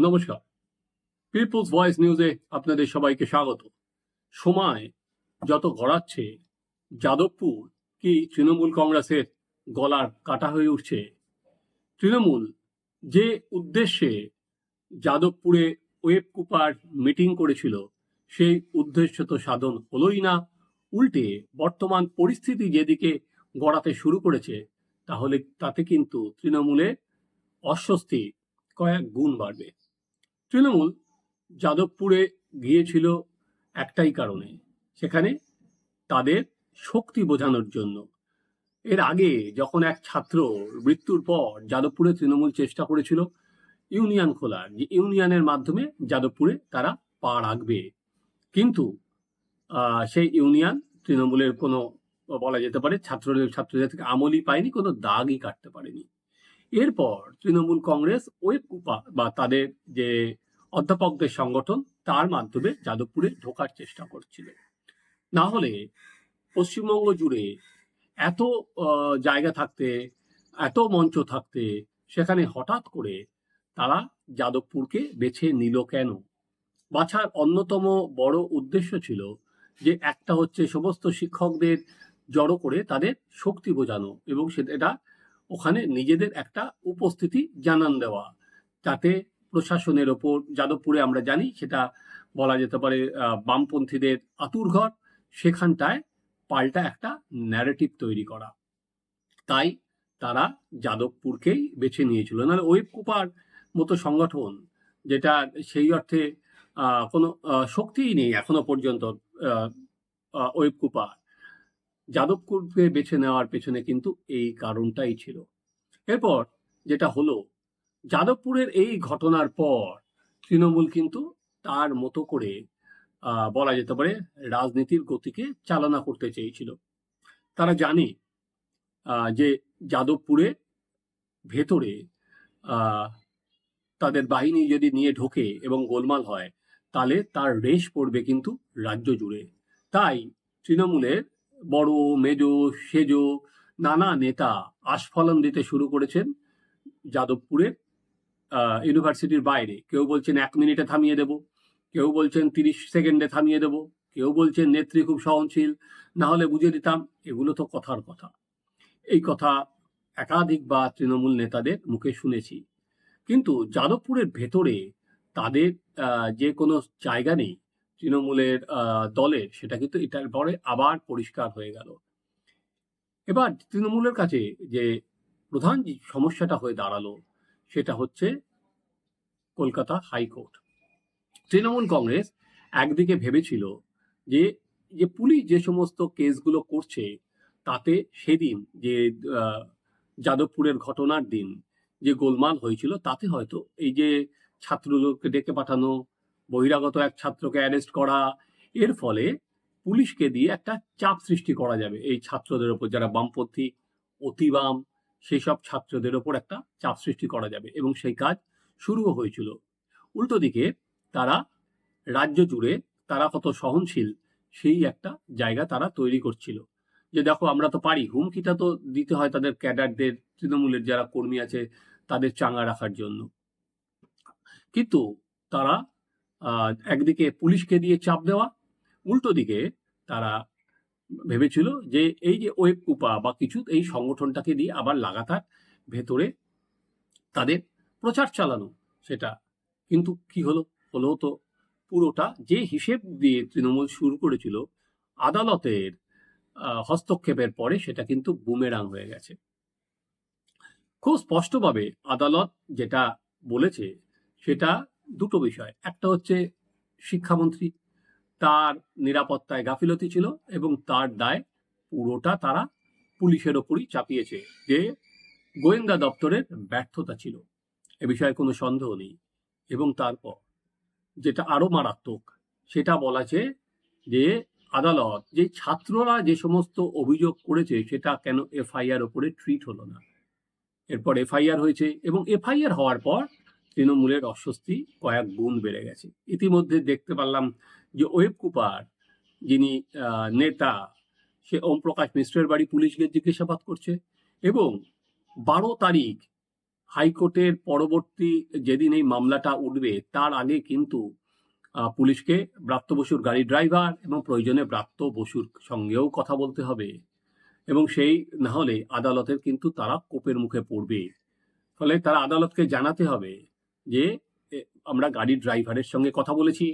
নমস্কার। People's voice নিউজে আপনাদের সবাইকে স্বাগত। সময় যত গড়াচ্ছে, যাদবপুর কি তৃণমূল কংগ্রেসের গলার কাটা হয়ে উঠছে? তৃণমূল যে উদ্দেশ্যে যাদবপুরে ওয়েব কুপার মিটিং করেছিল, সেই উদ্দেশ্য তো সাধন হলোই না। উল্টে বর্তমান পরিস্থিতি যেদিকে গড়াতে শুরু করেছে, তাহলে তাতে কিন্তু তৃণমূলের অস্বস্তি কয়েক গুণ বাড়বে। তৃণমূল যাদবপুরে গিয়েছিল একটাই কারণে। সেখানে তাদের শক্তি বোঝানোর জন্য। এর আগে যখন এক ছাত্র মৃত্যুর পর যাদবপুরে তৃণমূল চেষ্টা করেছিল ইউনিয়ন খোলার, যে ইউনিয়নের মাধ্যমে যাদবপুরে তারা পা রাখবে। কিন্তু সেই ইউনিয়ন তৃণমূলের কোনো বলা যেতে পারে ছাত্রদের ছাত্রদের থেকে আমলই পায়নি, কোনো দাগই কাটতে পারেনি। এরপর তৃণমূল কংগ্রেস ওই বা তাদের যে অধ্যাপকদের সংগঠন তার মাধ্যমে যাদবপুরে ঢোকার চেষ্টা করছিল। না হলে পশ্চিমবঙ্গ জুড়ে এত জায়গা থাকতে, এত মঞ্চ থাকতে, সেখানে হঠাৎ করে তারা যাদবপুরকে বেছে নিল কেন? বাছার অন্যতম বড় উদ্দেশ্য ছিল যে একটা হচ্ছে সমস্ত শিক্ষকদের জড়ো করে তাদের শক্তি বোঝানো এবং সেটা ওখানে নিজেদের একটা উপস্থিতি জানান দেওয়া, যাতে প্রশাসনের ওপর যাদবপুরে আমরা জানি, সেটা বলা যেতে পারে বামপন্থীদের আতুরঘর সেখানটায় পাল্টা একটা ন্যারেটিভ তৈরি করা। তাই তারা যাদবপুরকেই বেছে নিয়েছিল। নাহলে ওয়েব কুপার মতো সংগঠন, যেটা সেই অর্থে কোনো শক্তিই নেই এখনও পর্যন্ত ওয়েব কুপার। যাদবপুরকে বেছে নেওয়ার পেছনে কিন্তু এই কারণটাই ছিল। এরপর যেটা হলো যাদবপুরের এই ঘটনার পর তৃণমূল কিন্তু তার মতো করে বলা যেতে পারে, রাজনীতির গতিকে চালনা করতে চেয়েছিল। তারা জানে যে যাদবপুরে ভেতরে তাদের বাহিনী যদি নিয়ে ঢোকে এবং গোলমাল হয়, তাহলে তার রেশ পড়বে কিন্তু রাজ্য জুড়ে। তাই তৃণমূলের বড়, মেজো, সেজো, নানা নেতা আস্ফলন দিতে শুরু করেছেন যাদবপুরের ইউনিভার্সিটির বাইরে। কেউ বলছেন এক মিনিটে থামিয়ে দেব, কেউ বলছেন তিরিশ সেকেন্ডে থামিয়ে দেব, কেউ বলছেন নেত্রী খুব সহনশীল, না হলে বুঝে দিতাম এগুলো তো কথার কথা। এই কথা একাধিক বা তৃণমূল নেতাদের মুখে শুনেছি। কিন্তু যাদবপুরের ভেতরে তাদের যে কোনো জায়গা নেই তৃণমূলের দলের, সেটা কিন্তু এটার পরে আবার পরিষ্কার হয়ে গেল। এবার তৃণমূলের কাছে যে প্রধান সমস্যাটা হয়ে দাঁড়াল সেটা হচ্ছে কলকাতা হাইকোর্ট। তৃণমূল কংগ্রেস একদিকে ভেবেছিল যে যে পুলিশ যে সমস্ত কেসগুলো করছে, তাতে সেদিন যে যাদবপুরের ঘটনার দিন যে গোলমাল হয়েছিল, তাতে হয়তো এই যে ছাত্রলোককে ডেকে পাঠানো, বহিরাগত এক ছাত্রকে অ্যারেস্ট করা, এর ফলে পুলিশকে দিয়ে একটা চাপ সৃষ্টি করা যাবে। এই ছাত্রদের ওপর যারা বামপন্থী, অতিবাম সেই সব ছাত্রদের ওপর একটা চাপ সৃষ্টি করা যাবে এবং সেই কাজ শুরুও হয়েছিল। উল্টো দিকে তারা রাজ্য জুড়ে তারা কত সহনশীল, সেই একটা জায়গা তারা তৈরি করছিল। যে দেখো আমরা তো পারি, হুমকিটা তো দিতে হয় তাদের ক্যাডারদের, তৃণমূলের যারা কর্মী আছে, তাদের চাঙ্গা রাখার জন্য। কিন্তু তারা একদিকে পুলিশকে দিয়ে চাপ দেওয়া, উল্টো দিকে তারা ভেবেছিল যে এই যে ওয়েব কুপা বা কিছু এই সংগঠনটাকে দিয়ে আবার লাগাতার ভেতরে তাদের প্রচার চালানো সেটা। কিন্তু কি হলো? হলো তো পুরোটা যে হিসেব দিয়ে তৃণমূল শুরু করেছিল আদালতের হস্তক্ষেপের পরে সেটা কিন্তু বুমেরাং হয়ে গেছে। খুব স্পষ্টভাবে আদালত যেটা বলেছে সেটা দুটো বিষয়। একটা হচ্ছে শিক্ষামন্ত্রী তার নিরাপত্তায় গাফিলতি ছিল এবং তার দায় পুরোটা তারা পুলিশের ওপরই চাপিয়েছে যে গোয়েন্দা দপ্তরের ব্যর্থতা ছিল। এ বিষয়ে কোনো সন্দেহ নেই এবং তারপর যেটা আরও মারাত্মক, সেটা বলাছে যে আদালত, যে ছাত্ররা যে সমস্ত অভিযোগ করেছে সেটা কেন এফআইআর ওপরে ট্রিট হলো না। এরপর এফআইআর হয়েছে এবং এফআইআর হওয়ার পর তৃণমূলের অস্বস্তি কয়েক গুণ বেড়ে গেছে। ইতিমধ্যে দেখতে পারলাম যে ওয়েব কুপার, যিনি নেতা, সে ওম প্রকাশ মিশ্রের বাড়ি পুলিশকে জিজ্ঞাসাবাদ করছে এবং বারো তারিখ হাইকোর্টের পরবর্তী যেদিন এই মামলাটা উঠবে, তার আগে কিন্তু পুলিশকে ব্রাত্য বসুর গাড়ি ড্রাইভার এবং প্রয়োজনে ব্রাত্য বসুর সঙ্গেও কথা বলতে হবে। এবং সেই না হলে আদালতের কিন্তু তারা কোপের মুখে পড়বে। ফলে তারা আদালতকে জানাতে হবে যে আমরা গাড়ির ড্রাইভারের সঙ্গে কথা বলেছি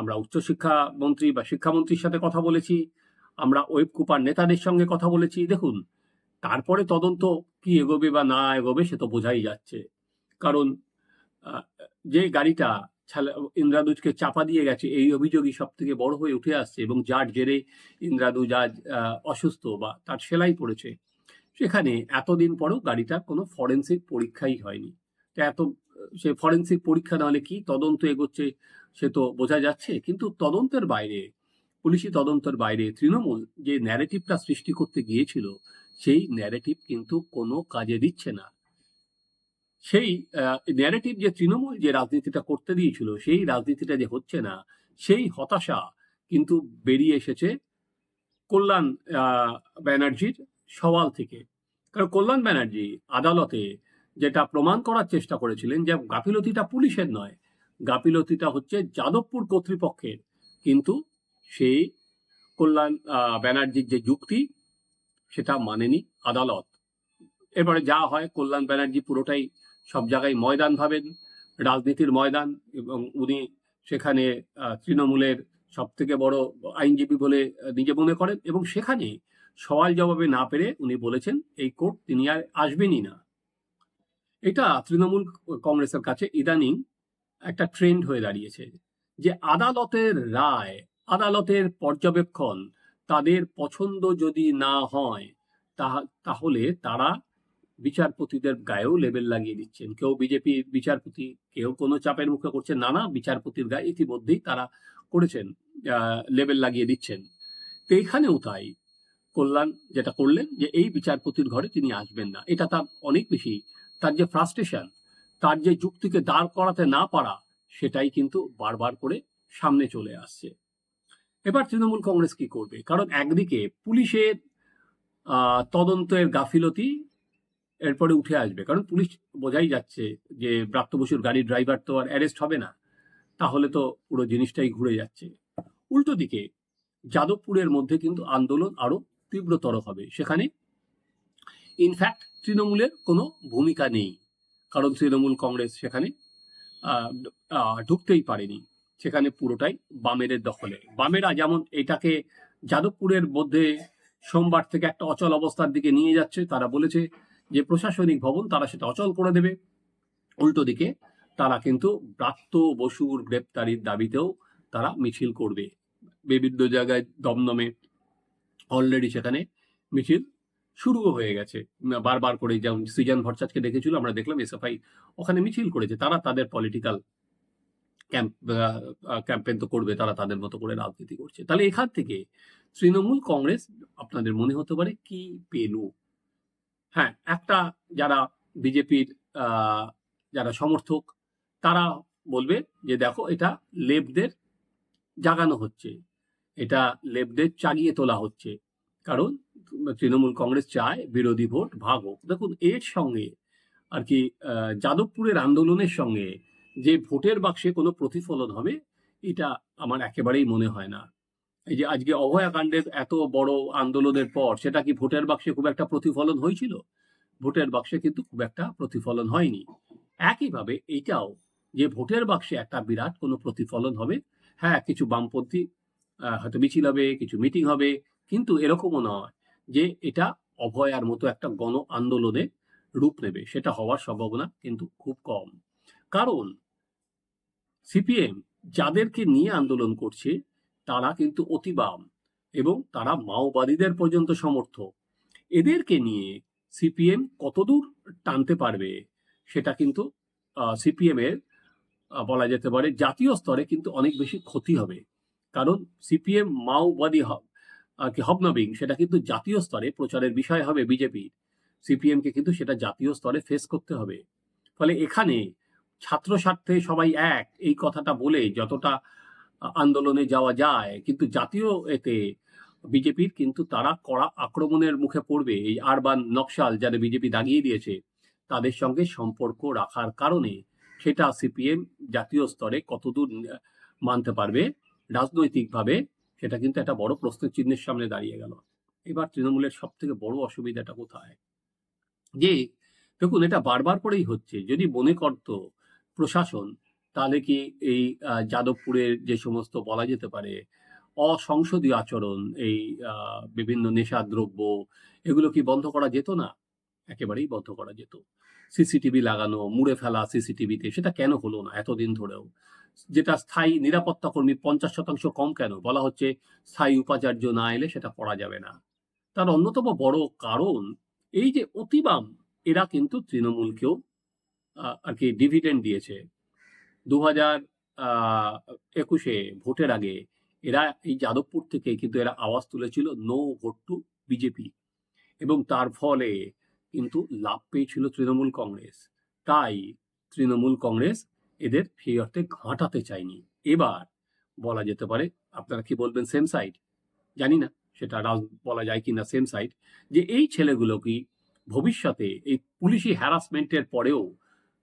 আমরা উচ্চশিক্ষা মন্ত্রী বা শিক্ষামন্ত্রীর সাথে কথা বলেছি, আমরা ওয়েব কুপার নেতাদের সঙ্গে কথা বলেছি। দেখুন, তারপরে তদন্ত কি এগোবে বা না এগোবে সে তো বোঝাই যাচ্ছে। কারণ যে গাড়িটা ইন্দ্রাদুজকে চাপা দিয়ে গেছে, এই অভিযোগই সব থেকে বড় হয়ে উঠে আসছে এবং যার জেরে ইন্দ্রাদুজ আজ অসুস্থ বা তার সেলাই পড়েছে। সেখানে এতদিন পরেও গাড়িটা কোনো ফরেন্সিক পরীক্ষাই হয়নি। এত, সে ফরেন্সিক পরীক্ষা না হলে কি তদন্ত এগোচ্ছে? সে তো বোঝা যাচ্ছে, কিন্তু তদন্তের বাইরে, পুলিশি তদন্তের বাইরে তৃণমূল যে ন্যারেটিভটা সৃষ্টি করতে গিয়েছিল, সেই ন্যারেটিভ কিন্তু কোনো কাজে দিচ্ছে না। সেই ন্যারেটিভ যে তৃণমূল যে রাজনীতিটা করতে দিয়েছিল, সেই রাজনীতিটা যে হচ্ছে না, সেই হতাশা কিন্তু বেরিয়ে এসেছে কল্যাণ ব্যানার্জির সওয়াল থেকে। কারণ কল্যাণ ব্যানার্জি আদালতে যেটা প্রমাণ করার চেষ্টা করেছিলেন যে গাফিলতিটা পুলিশের নয় গাফিলতিটা হচ্ছে যাদবপুর কর্তৃপক্ষের। কিন্তু সেই কল্যাণ ব্যানার্জির যে যুক্তি, সেটা মানেনি আদালত। এরপরে যা হয়, কল্যাণ ব্যানার্জি পুরোটাই সব জায়গায় ময়দান ভাবেন, রাজনীতির ময়দান, এবং উনি সেখানে তৃণমূলের সব থেকে বড় আইনজীবী বলে নিজে মনে করেন, এবং সেখানে সওয়াল জবাবে না পেরে উনি বলেছেন, এই কোর্ট তিনি আর আসবেনই না। এটা তৃণমূল কংগ্রেসের কাছে ইদানিং একটা ট্রেন্ড হয়ে দাঁড়িয়েছে যে আদালতের রায়, আদালতের পর্যবেক্ষণ তাদের পছন্দ যদি না হয় তাহলে তারা বিচারপতিদের গায়েও লেবেল লাগিয়ে দিচ্ছেন। কেউ বিজেপি বিচারপতি, কেউ কোনো চাপের মুখে করছেন, নানা বিচারপতির গায়ে ইতিমধ্যেই তারা করেছেন লেবেল লাগিয়ে দিচ্ছেন। তো এখানেও তাই, কল্যাণ যেটা করলেন যে এই বিচারপতির ঘরে তিনি আসবেন না। এটা তার অনেক বেশি, তার যে ফ্রাস্ট্রেশন তার যে যুক্তিকে দাঁড় করাতে না পারা, সেটাই কিন্তু বারবার করে সামনে চলে আসছে। এবার তৃণমূল কংগ্রেস কি করবে? কারণ একদিকে পুলিশের তদন্তের গাফিলতি এরপরে উঠে আসবে। কারণ পুলিশ বোঝাই যাচ্ছে যে ব্রাত্য বসুর গাড়ির ড্রাইভার তো আর অ্যারেস্ট হবে না। তাহলে তো পুরো জিনিসটাই ঘুরে যাচ্ছে। উল্টো দিকে যাদবপুরের মধ্যে কিন্তু আন্দোলন আরও তীব্রতর হবে। সেখানে ইনফ্যাক্ট তৃণমূলের কোনো ভূমিকা নেই। কারণ তৃণমূল কংগ্রেস সেখানে ঢুকতেই পারেনি। সেখানে পুরোটাই বামেদের দখলে। বামেরা যেমন এটাকে যাদবপুরের মধ্যে সোমবার থেকে একটা অচল অবস্থার দিকে নিয়ে যাচ্ছে, তারা বলেছে যে প্রশাসনিক ভবন তারা সেটা অচল করে দেবে। উল্টো দিকে তারা কিন্তু ব্রাত্য বসুর গ্রেপ্তারির দাবিতেও তারা মিছিল করবে। বিভিন্ন জায়গায় দমদমে অলরেডি সেখানে মিছিল শুরুও হয়ে গেছে। বারবার করে যেমন সৃজন ভট্টাচার্যকে দেখেছিল, আমরা দেখলাম এসএফআই ওখানে মিছিল করেছে। তারা তাদের পলিটিক্যাল ক্যাম্প ক্যাম্পেন তো করবে, তারা তাদের মতো করে রাজনীতি করছে। তাহলে এখান থেকে তৃণমূল কংগ্রেস, আপনাদের মনে হতে পারে, কি পেলু? হ্যাঁ একটা যারা বিজেপির যারা সমর্থক, তারা বলবে যে দেখো, এটা লেবদের জাগানো হচ্ছে। এটা লেবদের চাগিয়ে তোলা হচ্ছে। কারণ তৃণমূল কংগ্রেস চায় বিরোধী ভোট ভাগ হোক দেখুন, এর সঙ্গে আর কি যাদবপুরের আন্দোলনের সঙ্গে যে ভোটের বাক্সে কোনো প্রতিফলন হবে, এটা আমার একেবারেই মনে হয় না। এই যে আজকে অভয়াকাণ্ডের এত বড় আন্দোলনের পর সেটা কি ভোটের বাক্সে খুব একটা প্রতিফলন হয়েছিল? ভোটের বাক্সে কিন্তু খুব একটা প্রতিফলন হয়নি। একইভাবে এটাও যে ভোটের বাক্সে একটা বিরাট কোনো প্রতিফলন হবে হ্যাঁ কিছু বামপন্থী হয়তো মিছিল হবে, কিছু মিটিং হবে কিন্তু এরকমও নয় যে এটা অভয়ার মতো একটা গণ আন্দোলনে রূপ নেবে। সেটা হওয়ার সম্ভাবনা কিন্তু খুব কম। কারণ সিপিএম যাদেরকে নিয়ে আন্দোলন করছে, তারা কিন্তু অতি বাম এবং তারা মাওবাদীদের পর্যন্ত সমর্থক। এদেরকে নিয়ে সিপিএম কতদূর টানতে পারবে, সেটা কিন্তু সিপিএম এর বলা যেতে পারে জাতীয় স্তরে কিন্তু অনেক বেশি ক্ষতি হবে। কারণ সিপিএম মাওবাদী কি হবনবিং সেটা কিন্তু জাতীয় স্তরে প্রচারের বিষয় হবে বিজেপির সিপিএম কে কিন্তু সেটা জাতীয় স্তরে ফেস করতে হবে। ফলে এখানে ছাত্র স্বার্থে সবাই এক, এই কথাটা বলে যতটা আন্দোলনে যাওয়া যায়, কিন্তু জাতীয় এতে বিজেপির কিন্তু তারা কড়া আক্রমণের মুখে পড়বে। এই আরবান নকশাল যারা বিজেপি দাগিয়ে দিয়েছে, তাদের সঙ্গে সম্পর্ক রাখার কারণে সেটা সিপিএম জাতীয় স্তরে কতদূর মানতে পারবে? রাজনৈতিকভাবে সেটা কিন্তু একটা বড় প্রশ্নের চিহ্নের সামনে দাঁড়িয়ে গেল। এবার তৃণমূলের সব থেকে বড় অসুবিধাটা কোথায়? যে, দেখুন, এটা বারবার করেই হচ্ছে। যদি মনে করত প্রশাসন, তাহলে কি এই যাদবপুরের যে সমস্ত বলা যেতে পারে, অসংসদীয় আচরণ, এই বিভিন্ন নেশাদ্রব্য, এগুলো কি বন্ধ করা যেত না? একেবারেই বন্ধ করা যেত। সিসিটিভি লাগানো, মুড়ে ফেলা সিসিটিভিতে, সেটা কেন হলো না এতদিন ধরেও? যেটা স্থায়ী নিরাপত্তা কর্মী পঞ্চাশ শতাংশ কম কেন? বলা হচ্ছে স্থায়ী উপাচার্য না এলে সেটা করা যাবে না। তার অন্যতম বড় কারণ এই যে অতিবাম, এরা কিন্তু তৃণমূলকেও আর কি ডিভিডেন্ড দিয়েছে। দু হাজার একুশে ভোটের আগে এরা এই যাদবপুর থেকে কিন্তু এরা আওয়াজ তুলেছিল নো ভোট টু বিজেপি এবং তার ফলে কিন্তু লাভ পেয়েছিল তৃণমূল কংগ্রেস। তাই তৃণমূল কংগ্রেস এদের সেই অর্থে ঘাঁটাতে চায়নি এবার বলা যেতে পারে, আপনারা কি বলবেন সেম সাইড জানি না, সেটা বলা যায় কিনা সেম সাইড যে এই ছেলেগুলো কি ভবিষ্যতে এই পুলিশি হ্যারাসমেন্টের পরেও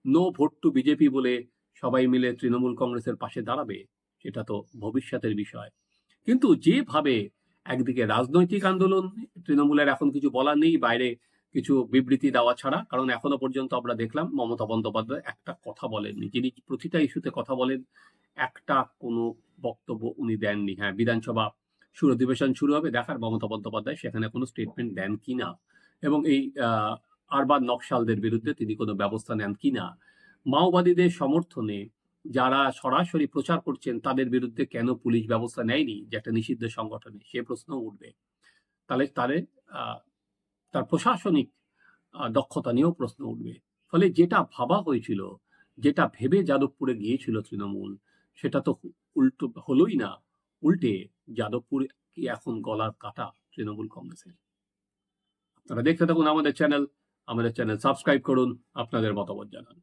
নো ভোট টু বিজেপি বলে সবাই মিলে তৃণমূল কংগ্রেসের পাশে দাঁড়াবে? সেটা তো ভবিষ্যতের বিষয়। কিন্তু যেভাবে একদিকে রাজনৈতিক আন্দোলন, তৃণমূলের এখন কিছু বলার নেই, বাইরে কিছু বিবৃতি দেওয়া ছাড়া কারণ এখনও পর্যন্ত আমরা দেখলাম মমতা বন্দ্যোপাধ্যায় একটা কথা বলেননি যিনি প্রতিটা ইস্যুতে কথা বলেন একটা কোনো বক্তব্য উনি দেননি হ্যাঁ বিধানসভা শুরু অধিবেশন শুরু হবে দেখার মমতা বন্দ্যোপাধ্যায় সেখানে কোনো স্টেটমেন্ট দেন কিনা এবং এই আহ, আরবান নকশালদের বিরুদ্ধে তিনি কোনো ব্যবস্থা নেন কিনা মাওবাদীদের সমর্থনে যারা সরাসরি প্রচার করছেন তাদের বিরুদ্ধে কেন পুলিশ ব্যবস্থা নেয়নি যে একটা নিষিদ্ধ সংগঠনে? সে প্রশ্ন উঠবে। তাহলে তাদের তার প্রশাসনিক দক্ষতা নিয়েও প্রশ্ন উঠবে। ফলে যেটা ভাবা হয়েছিল, যেটা ভেবে যাদবপুরে গিয়েছিল তৃণমূল, সেটা তো উল্টো হলোই না, উল্টে যাদবপুর কি এখন গলার কাটা তৃণমূল কংগ্রেসের। আপনারা দেখতে থাকুন আমাদের চ্যানেল আমাদের চ্যানেল সাবস্ক্রাইব করুন, আপনাদের মতামত জানান।